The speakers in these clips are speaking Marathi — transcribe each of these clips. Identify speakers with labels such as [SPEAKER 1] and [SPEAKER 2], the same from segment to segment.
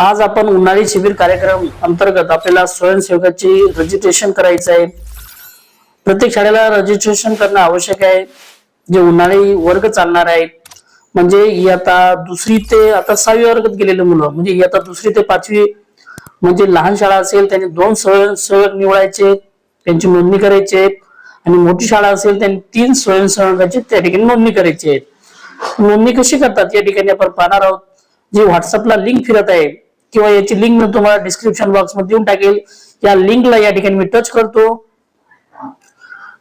[SPEAKER 1] आज आपण उन्हाळी शिबिर कार्यक्रम अंतर्गत आपल्याला स्वयंसेवकाची रजिस्ट्रेशन करायचं आहे. प्रत्येक शाळेला रजिस्ट्रेशन करणं आवश्यक आहे. जे उन्हाळी वर्ग चालणार आहेत म्हणजे इयत्ता दुसरी ते आता सहावी वर्गात गेलेले मुलं म्हणजे इयत्ता दुसरी ते पाचवी म्हणजे लहान शाळा असेल त्यांनी दोन स्वयंसेवक निवडायचे त्यांची नोंदणी करायची आहे आणि मोठी शाळा असेल त्यांनी तीन स्वयंसेवकांची त्या ठिकाणी नोंदणी करायची आहे. नोंदणी कशी करतात? या ठिकाणी आपण पाहणार आहोत. जी व्हॉट्सअपला लिंक फिरत आहे किंवा याची लिंक मी तुम्हाला डिस्क्रिप्शन बॉक्समध्ये देऊन टाकेल. या लिंकला या ठिकाणी मी टच करतो.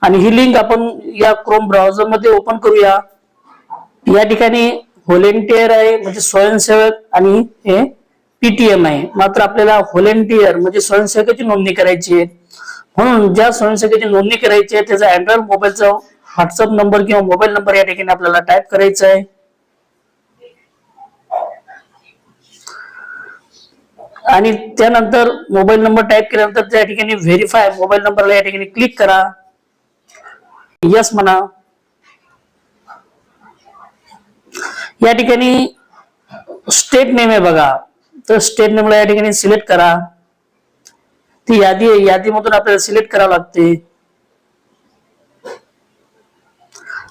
[SPEAKER 1] आणि ही लिंक आपण या क्रोम ब्राउझरमध्ये ओपन करूया. या ठिकाणी व्हॉलेंटियर आहे म्हणजे स्वयंसेवक आणि हे पीटीएम आहे. मात्र आपल्याला व्हॉलेंटियर म्हणजे स्वयंसेवकाची नोंदणी करायची आहे. म्हणून ज्या स्वयंसेवकाची नोंदणी करायची आहे त्याचा अँड्रॉइड मोबाईलचा व्हॉट्सअप नंबर किंवा मोबाईल नंबर या ठिकाणी आपल्याला टाईप करायचा आहे. आणि त्यानंतर मोबाईल नंबर टाईप केल्यानंतर त्या ठिकाणी व्हेरीफाय मोबाईल नंबरला या ठिकाणी क्लिक करा. यस म्हणा. या ठिकाणी स्टेट नेम आहे बघा. तर स्टेट नेमला या ठिकाणी सिलेक्ट करा. ती यादी आहे. यादीमधून आपल्याला सिलेक्ट करावं लागते.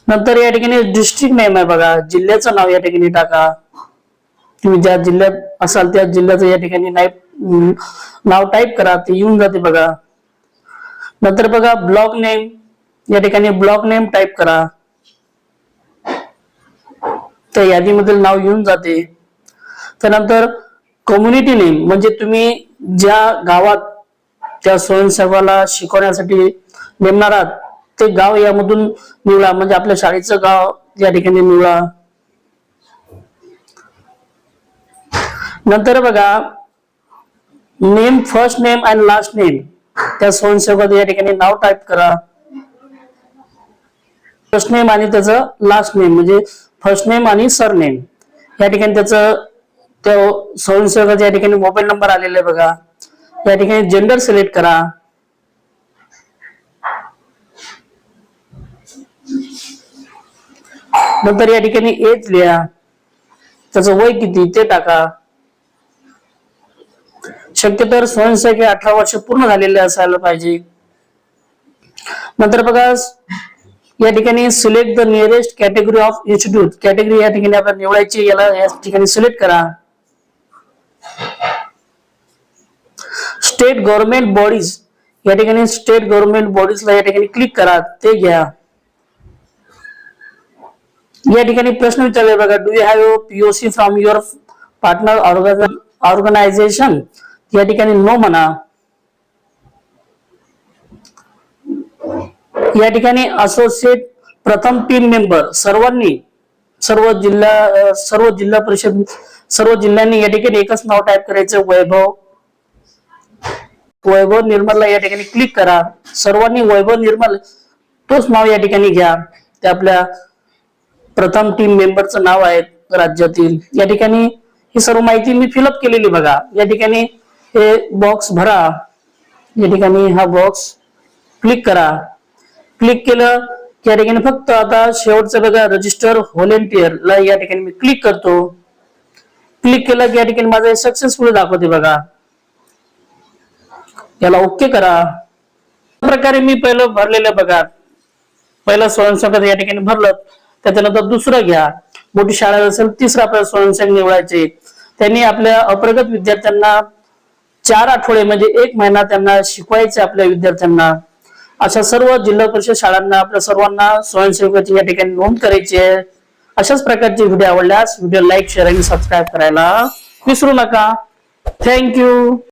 [SPEAKER 1] नंतर या ठिकाणी डिस्ट्रिक्ट नेम आहे बघा. जिल्ह्याचं नाव या ठिकाणी टाका. तुम्ही ज्या जिल्ह्यात असाल त्या जिल्ह्याचं या ठिकाणी नाव नाव टाईप करा ते येऊन जाते बघा. नंतर बघा ब्लॉक नेम या ठिकाणी ब्लॉक नेम टाईप करा. त्या यादीमधील नाव येऊन जाते. त्यानंतर कम्युनिटी नेम म्हणजे तुम्ही ज्या गावात त्या स्वयंसेवाला शिकवण्यासाठी नेमणार आहात ते गाव यामधून निवडा. म्हणजे आपल्या शाळेचं गाव या ठिकाणी निवडा. नंतर बघा name first name and last name त्या स्वयंसेवकाचं या ठिकाणी नाव टाईप करा. फर्स्ट नेम आणि त्याचं लास्ट नेम म्हणजे फर्स्ट नेम आणि सर नेम या ठिकाणी त्याचं त्या स्वयंसेवकाचा या ठिकाणी मोबाईल नंबर आलेला आहे बघा. या ठिकाणी जेंडर सिलेक्ट करा. नंतर या ठिकाणी एज लिहा. त्याचं वय किती ते टाका. शक्यतर स्वयंसेवक अठरा वर्ष पूर्ण झालेले असायला पाहिजे. नंतर बघा या ठिकाणी select the nearest category of institute category या ठिकाणी आपण निवडायची याला या ठिकाणी सिलेक्ट करा. स्टेट गव्हर्नमेंट बॉडीज या ठिकाणी स्टेट गव्हर्नमेंट बॉडीजला या ठिकाणी क्लिक करा ते घ्या. या ठिकाणी प्रश्न विचारले बघा do you have POC from your partner organisation या ठिकाणी नो म्हणा. या ठिकाणी असोसिएट प्रथम टीम मेंबर सर्वांनी सर्व जिल्हा सर्व जिल्हा परिषद सर्व जिल्ह्यांनी या ठिकाणी एकच नाव टाईप करायचं वैभव. वैभव निर्मलला या ठिकाणी क्लिक करा. सर्वांनी वैभव निर्मल तोच नाव या ठिकाणी घ्या. ते आपल्या प्रथम टीम मेंबरचं नाव आहे राज्यातील. या ठिकाणी ही सर्व माहिती मी फिलअप केलेली बघा. या ठिकाणी हे बॉक्स भरा. या ठिकाणी हा बॉक्स क्लिक करा. क्लिक केलं की या ठिकाणी फक्त आता शेवटचं बघा रजिस्टर व्हॉलेंटियर ला या ठिकाणी मी क्लिक करतो. क्लिक केलं की या ठिकाणी माझं सक्सेसफुल दाखवते बघा. याला ओके करा. प्रकारे मी पहिलं भरलेलं बघा. पहिलं स्वयंसेवक या ठिकाणी भरलं. त्याच्यानंतर दुसरं घ्या. मोठी शाळा असेल तिसरा आपल्याला स्वयंसेवक निवडायचे. त्यांनी आपल्या अप्रगत विद्यार्थ्यांना चार आठवडे म्हणजे एक महिना त्यांना शिकवायचे आपल्या विद्यार्थ्यांना. अशा सर्व जिल्हा परिषद शाळांना आपल्या सर्वांना स्वयंसेवकाची या ठिकाणी नोंद करायची आहे. अशाच प्रकारचे व्हिडिओ आवडल्यास व्हिडिओ लाईक शेअर आणि सबस्क्राईब करायला विसरू नका. थँक्यू